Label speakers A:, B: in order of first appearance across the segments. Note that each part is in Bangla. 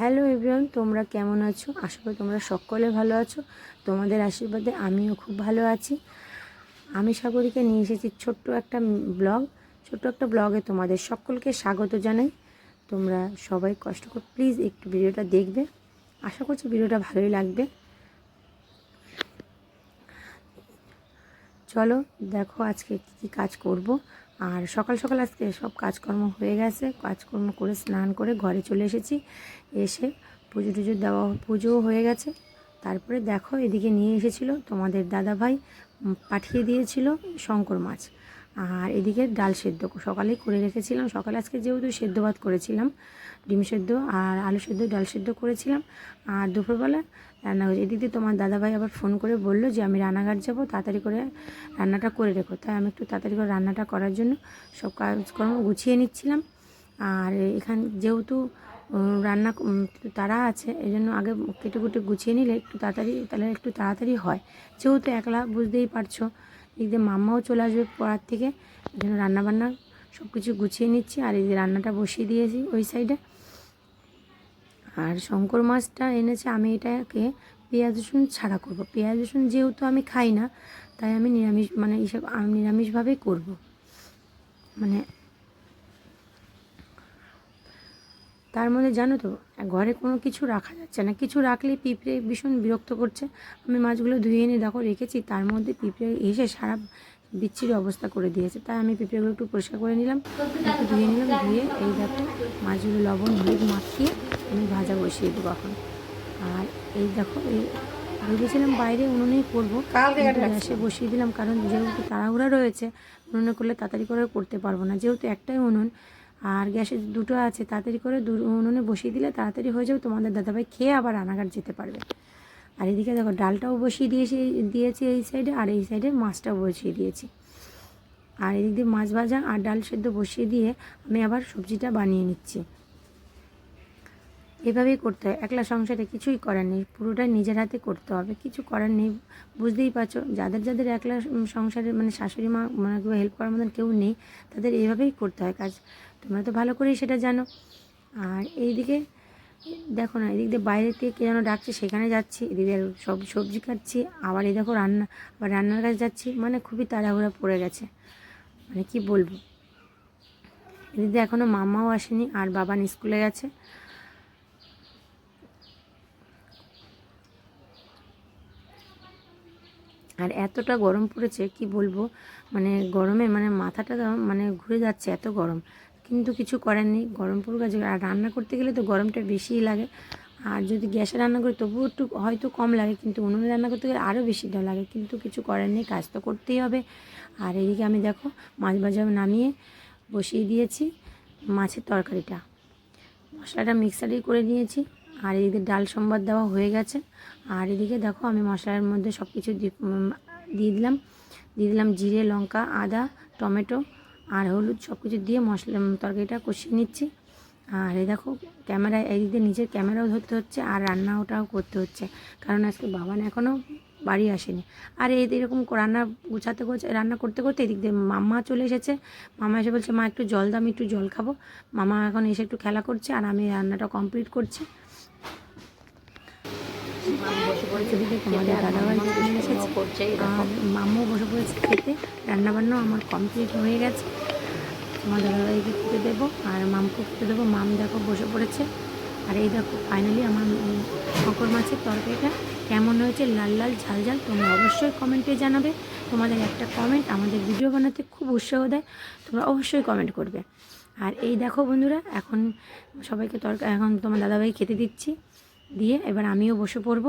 A: হ্যালো এভরিওয়ান, তোমরা কেমন আছো? আশা করি তোমরা সকলে ভালো আছো। তোমাদের আশীর্বাদে আমিও খুব ভালো আছি। আমি সাগরীকে নিয়ে এসেছি ছোট্ট একটা ব্লগ। ছোট্ট একটা ব্লগে তোমাদের সকলকে স্বাগত জানাই। তোমরা সবাই কষ্ট কর প্লিজ একটু ভিডিওটা দেখবে। আশা করছি ভিডিওটা ভালোই লাগবে। চলো দেখো আজকে কি কী কাজ করব। আর সকাল সকাল আজকে সব কাজকর্ম হয়ে গেছে। কাজকর্ম করে স্নান করে ঘরে চলে এসেছি। এসে পুজো টুজো দেওয়া, পুজোও হয়ে গেছে। তারপরে দেখো এদিকে নিয়ে এসেছিল তোমাদের দাদা ভাই পাঠিয়ে দিয়েছিল শঙ্কর মাছ। আর এদিকে ডাল সেদ্ধ সকালেই করে রেখেছিলাম। সকালে আজকে যেহেতু সেদ্ধ ভাত করেছিলাম, ডিম সেদ্ধ আর আলু সেদ্ধ, ডাল সেদ্ধ করেছিলাম। আর দুপুরবেলা রান্না হয়েছে। এদিকে তোমার দাদাভাই আবার ফোন করে বলল যে, আমি রান্নাঘাট যাব, তাড়াতাড়ি করে রান্নাটা করে রেখো। তাই আমি একটু তাড়াতাড়ি করে রান্নাটা করার জন্য সব কাজকর্ম গুছিয়ে নিচ্ছিলাম। আর এখান যেহেতু রান্না তারা আছে এই জন্য আগে কেটে কুটে গুছিয়ে নিলে একটু তাড়াতাড়ি, তাহলে একটু তাড়াতাড়ি হয়। যেহেতু একলা, বুঝতেই পারছ এদিকে মাম্মাও চলে আসবে পড়ার থেকে এখানে জন্য রান্নাবান্না সব কিছু গুছিয়ে নিচ্ছি, আর এই যে রান্নাটা বসিয়ে দিয়েছি ওই সাইডে। আর শঙ্কর মাছটা এনেছে, আমি এটাকে পেঁয়াজ, রসুন ছাড়া করব। পেঁয়াজ, রসুন যেহেতু আমি খাই না, তাই আমি নিরামিষ মানে এইসব, আমি নিরামিষভাবেই করব। মানে তার মধ্যে জানো তো ঘরে কোনো কিছু রাখা যাচ্ছে না। কিছু রাখলে পিঁপড়ে ভীষণ বিরক্ত করছে। আমি মাছগুলো ধুয়ে এনে দেখো রেখেছি তার মধ্যে পিঁপড়ে এসে সারা বিচ্ছিরি অবস্থা করে দিয়েছে। তাই আমি পিঁপড়েগুলো একটু পরিষ্কার করে নিলাম একটু ধুয়ে নিলাম ধুয়ে এই দেখো মাছগুলো লবণ হলুদ মাখিয়ে আমি ভাজা বসিয়ে দেবো এখন। আর এই দেখো এই ভেবেছিলাম বাইরে উনুনেই করব গ্যাসে বসিয়ে দিলাম কারণ যেহেতু তাড়াহুড়া রয়েছে উনুনে করলে তাড়াতাড়ি করে করতে পারব না। যেহেতু একটাই উনুন আর গ্যাসে দুটো আছে, তাড়াতাড়ি করে দু উনুনে বসিয়ে দিলে তাড়াতাড়ি হয়ে যাবে, তোমাদের দাদাভাই খেয়ে আবার রান্নাঘাট যেতে পারবে। আর এদিকে দেখো, ডালটাও বসিয়ে দিয়েছি দিয়েছি এই সাইডে আর এই সাইডে মাছটাও বসিয়ে দিয়েছি। আর এদিক দিয়ে মাছ ভাজা আর ডাল সেদ্ধ বসিয়ে দিয়ে আমি আবার সবজিটা বানিয়ে নিচ্ছি। এভাবেই করতে হয়। একলা সংসারে কিছুই করার নেই। পুরোটাই নিজের হাতে করতে হবে। কিছু করার নেই। বুঝতেই পারছ? যাদের যাদের একলা সংসারে মানে শাশুড়ি মা মানে হেল্প করার মতন কেউ নেই, তাদের এভাবেই করতে হয় কাজ। তোমরা তো ভালো করেই সেটা জানো। আর এইদিকে দেখো না, এদিক দিয়ে বাইরে থেকে কে যেন ডাকছে, সেখানে যাচ্ছি। এদিকে সব সবজি কাটছি। আবার এই দেখো রান্না, আবার রান্নার কাছে যাচ্ছি। মানে খুবই তাড়াহুড়া পড়ে গেছে। মানে কি বলব? এদিক এখনও মামাও আসেনি, আর বাবান স্কুলে গেছে। আর এতটা গরম পড়েছে, কি বলব? মানে গরমে মানে মাথাটা মানে ঘুরে যাচ্ছে এত গরম। কিন্তু কিছু করার নেই, গরম পড়ে গেছে আর রান্না করতে গেলে তো গরমটা বেশিই লাগে। আর যদি গ্যাসে রান্না করি তবুও একটু হয়তো কম লাগে, কিন্তু উনুনে রান্না করতে গেলে আরও বেশিটা লাগে। কিন্তু কিছু করার নেই, কাজ তো করতেই হবে। আর এদিকে আমি দেখো মাছ ভাজা নামিয়ে বসিয়ে দিয়েছি মাছের তরকারিটা। মশলাটা মিক্সারেই করে নিয়েছি। আর এদিকে ডাল সম্বাদ দেওয়া হয়ে গেছে। আর এদিকে দেখো আমি মশলার মধ্যে সব কিছু দিয়ে দিলাম। দিয়ে দিলাম জিরে, লঙ্কা, আদা, টমেটো আর হলুদ সব কিছু দিয়ে মশলা তরকারিটা কষিয়ে নিচ্ছি। আর এই দেখো ক্যামেরায় এদিকে নিজের ক্যামেরাও ধরতে হচ্ছে আর রান্না ওটাও করতে হচ্ছে। কারণ আজকে বাবান এখনও বাড়ি আসেনি। আর এই এরকম রান্না গুছাতে গোছ রান্না করতে করতে এদিক দিয়ে মাম্মা চলে এসেছে। মামা এসে বলছে, মা, একটু জল দাও, আমি একটু জল খাব। মামা এখন এসে একটু খেলা করছে আর আমি রান্নাটা কমপ্লিট করছি। দাদাভাই এসেছে। আর মাম্মু বসে পড়েছে খেতে। রান্নাবান্নাও আমার কমপ্লিট হয়ে গেছে। তোমার দাদাভাইকে খেতে দেবো আর মামকে খেতে দেবো। মাম দেখো বসে পড়েছে। আর এই দেখো ফাইনালি আমার মকর মাছের তরকারিটা কেমন হয়েছে? লাল লাল ঝাল ঝাল। তোমরা অবশ্যই কমেন্টে জানাবে। তোমাদের একটা কমেন্ট আমাদের ভিডিও বানাতে খুব উৎসাহ দেয়। তোমরা অবশ্যই কমেন্ট করবে। আর এই দেখো বন্ধুরা এখন সবাইকে তরকারি এখন তোমার দাদাভাই খেতে দিচ্ছি। দিয়ে এবার আমিও বসে পড়ব।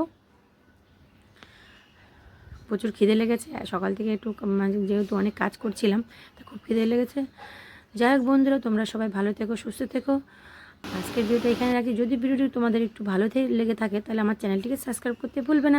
A: প্রচুর খিদে লেগেছে, সকাল থেকে একটু মানে যেহেতু অনেক কাজ করছিলাম, তা খুব খিদে লেগেছে। যাই হোক বন্ধুরা, তোমরা সবাই ভালো থেকো, সুস্থ থেকো। আজকের ভিডিওটা এখানে রাখি। যদি ভিডিওটি তোমাদের একটু ভালো লেগে থাকে, তাহলে আমার চ্যানেলটিকে সাবস্ক্রাইব করতে ভুলবে না।